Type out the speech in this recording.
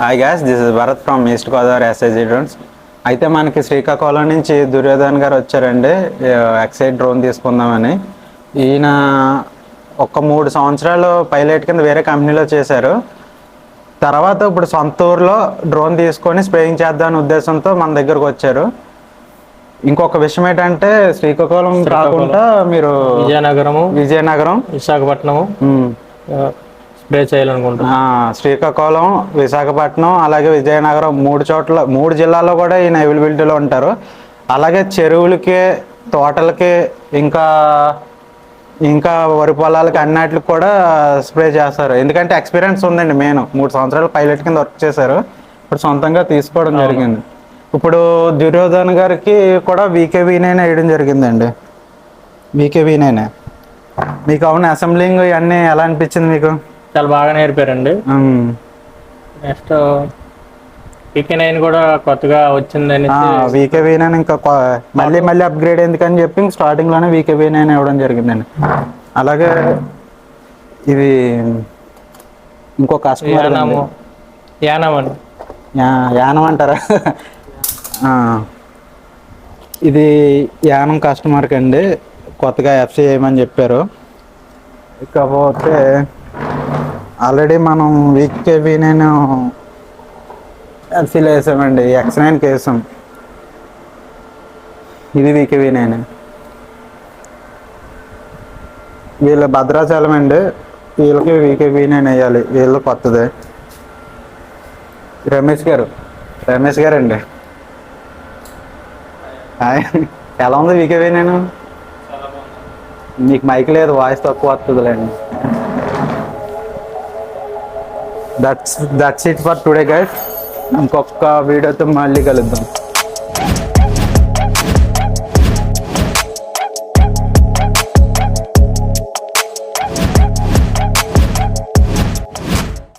Hi guys this is Bharat from east Godavari SIG drones అయితే మనకి శ్రీకాకుళం నుంచి దుర్యోధన్ గారు వచ్చారండి. ఎక్సైడ్ డ్రోన్ తీసుకుందామని. ఈయన ఒక మూడు సంవత్సరాలు పైలట్ కింద వేరే కంపెనీలో చేశారు. తర్వాత ఇప్పుడు సొంత ఊర్లో డ్రోన్ తీసుకొని స్ప్రేయింగ్ చేద్దామనే ఉద్దేశంతో మన దగ్గరకు వచ్చారు. ఇంకొక విషయం ఏంటంటే శ్రీకాకుళం కాకుండా మీరు విజయనగరము విజయనగరం. విశాఖపట్నము ఉమ్, ఆ, స్ప్రే చేయాలనుకుంటున్నాం. శ్రీకాకుళం విశాఖపట్నం అలాగే విజయనగరం మూడు చోట్ల మూడు జిల్లాల్లో కూడా ఈయన అవైలబిలిటీలో ఉంటారు. అలాగే చెరువులకి తోటలకి ఇంకా ఇంకా వరి పొలాలకి అన్నిటికి కూడా స్ప్రే చేస్తారు. ఎందుకంటే ఎక్స్పీరియన్స్ ఉందండి మెయిన్ మూడు సంవత్సరాలు పైలట్ కింద వర్క్ చేశారు. ఇప్పుడు సొంతంగా తీసుకోవడం జరిగింది. ఇప్పుడు దుర్యోధన్ గారికి కూడా వీకేవీనైనా వేయడం జరిగిందండి. వీకేవీనైనా మీకు అవును అసెంబ్లింగ్ ఇవన్నీ ఎలా అనిపించింది మీకు? చాలా బాగా నేర్పారండి. నెక్స్ట్ పిక్ నైన్ కూడా కొత్తగా వచ్చిందని వీకే నైన్ ఇంకా మళ్ళీ మళ్ళీ అప్గ్రేడ్ ఎందుకని చెప్పి స్టార్టింగ్లోనే వీకే నైన్ ఇవ్వడం జరిగిందండి. అలాగే ఇది ఇంకో కస్టమర్ యానం అండి. యానం అంటారా? ఇది యానం కస్టమర్కి అండి కొత్తగా ఎఫ్సి చేయమని చెప్పారు. ఇకపోతే ఆల్రెడీ మనం వీకే నేను ఎఫ్సీలో వేసామండి ఎక్స్ నైన్కి వేసాం. ఇది వీకే నైన్. వీళ్ళ భద్రాచలం అండి వీళ్ళకి వీకే నైన్ వేయాలి వీళ్ళు కొత్తది. రమేష్ గారు రమేష్ గారు అండి ఎలా ఉంది వీకే నేను? మీకు మైక్ లేదు వాయిస్ తక్కువ వస్తుందిలేండి. That's that's it for today guys ఇంకొక వీడియోతో మళ్ళీ కలుద్దాం.